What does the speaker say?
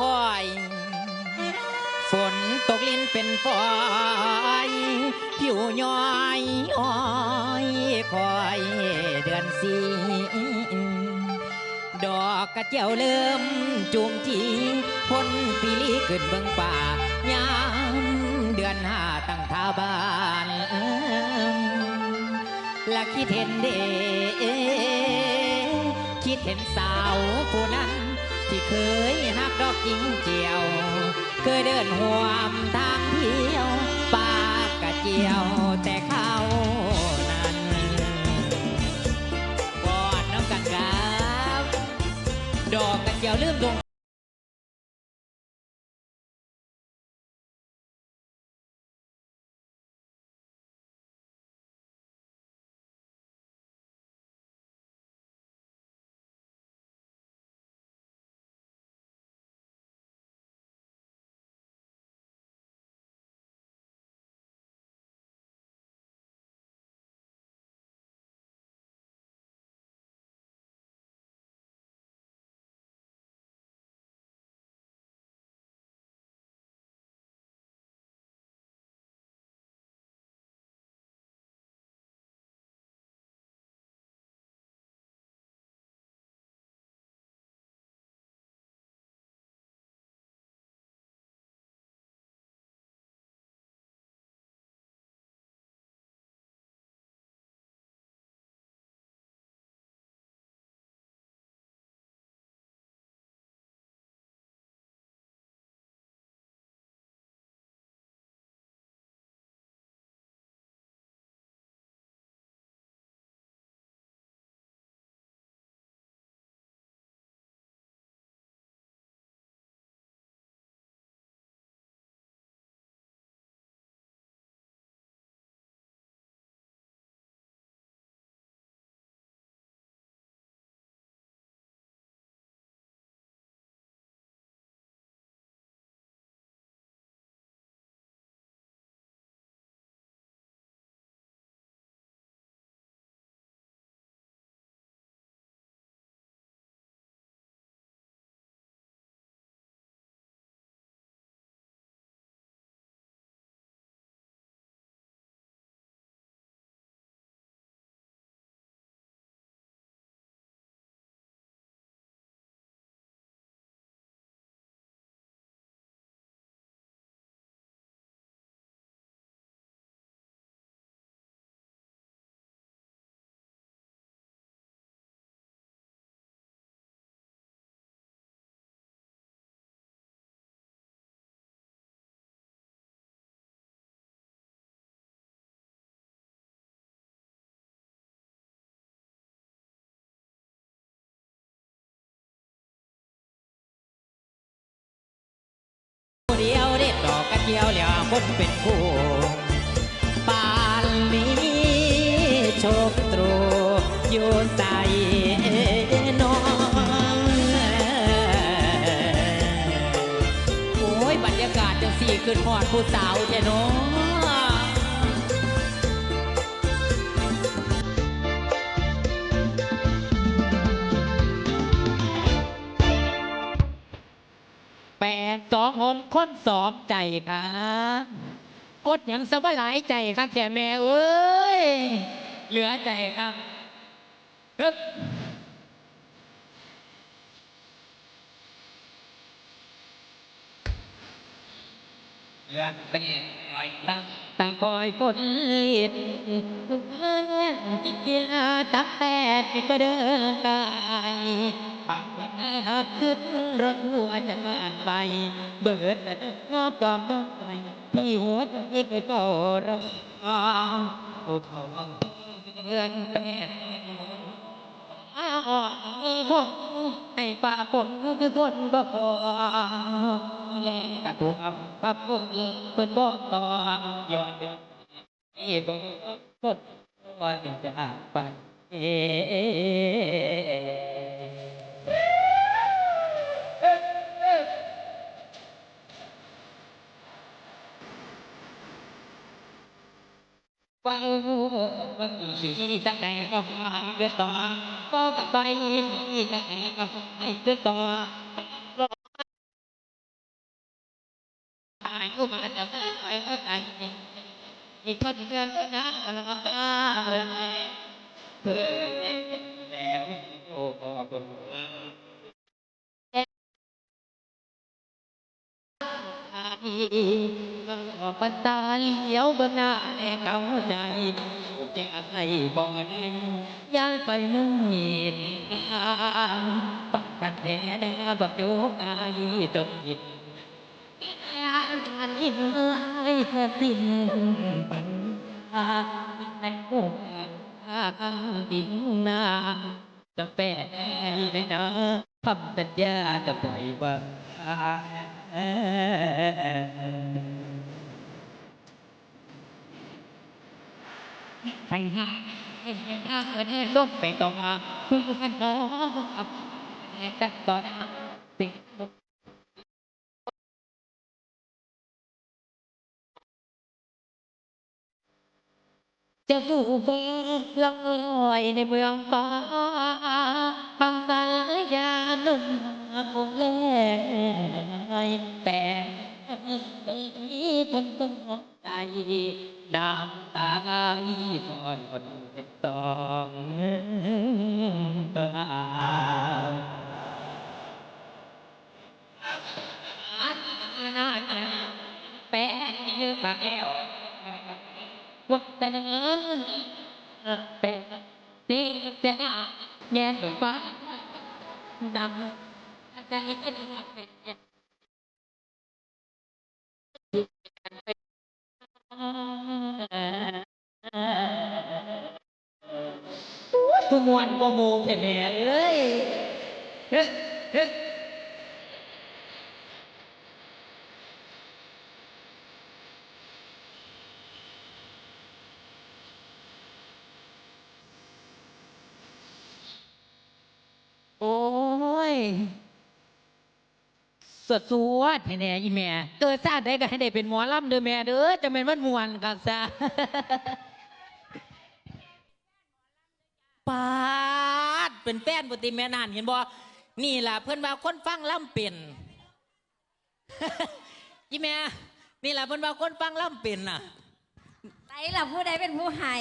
คอย ฝนตกลิ้นเป็นฝอยผิวย้อยอ้อยคอยเดือนสีดอกกระเจียวเริ่มจูมจีพ้นปีลีขึ้นเบื้องป่ายามเดือนห้าตั้งท่าบ้านและคิดเห็นเดคิดเห็นสาวผู้นั้นที่เคย ดอกจิงเจียว เคยเดินห่วมทางเที่ยว ปากกะเจียวแต่เขานั้นกอดน้ำกันกับ ดอกกระเจียวลืมดวง กกระเจียวเหลี่ยคนเป็นผู้ปานนี้โชคตรูอยู่ใสน้องโอ้ยบรรยากาศจังสี่ขึ้นหอดผู้สาวเจ้น้อง สองหกคนสอบใจค่ะกดหยังสบายหลายใจครับแต่แม่เอ้ย เหลือใจครับฮึบเหลือใจตั้งตั้งคอยกดลิดกีฬาตักแต่ก็เดินกาย ขึ้นรถหัวจะมาไป เบิดงอบกอมไปที่หัวใจก็ร้องโอ้เขาเงินแม่ให้ป่าคนคือคนบ่พอแล้วตัวปับปุ๊บเป็นบ่ต่อย้อนนี่บ่กดว่าจะไปเอ ฟังเกิดต่อก็ไปตั้งแต่ก็ไปเกิดต่อกูมาจะไปไอ้อีกคนเดินนะเพื่อแล้วโอ้โหปัตตาเลี้ยวบนหน้าแห่เขาใจ จะให้บ่อนย้ายไปนึ่งหินปักกันแน่บักโยกอายตกหินอันนี้ไอ้สิ้นปัญญาในหัวดินนาจะแปลเลยนะคำสัญญาจะปล่อยว่า ไปหาเห็นหน้าเกิดให้ล้มไปต่อมาเพื่อนน้องแต่ตอหน้าติดจะฟูเบืลอยในเมืองฟ้าบางสายานุ่นคงแลแต่ ใจน้ำตาก่อนต้องตาแปะปาแก้ววัดแต่เป็นสิ่งเสียแย่ฟ้าดังใจเป็น เป็นผู้มวนบ่มูเห็นแม่เอ้ยเฮ้เฮ้โอ้ยสดสวดให้แน่อีแม่เกิดชาติได้ก็ให้ได้เป็นหมอลำเด้อแม่เด้อจะเป็นวันมวนกันซะ เป็นแฟนปติแม่นานเห็นบ่นี่ล่ะเพื่อนว่าคนฟังล่ำเป็นยี่แม่นี่ล่ะเพื่อนว่าคนฟังล่ำเป็นน่ะไตล่ะผู้ใดเป็นผู้ให้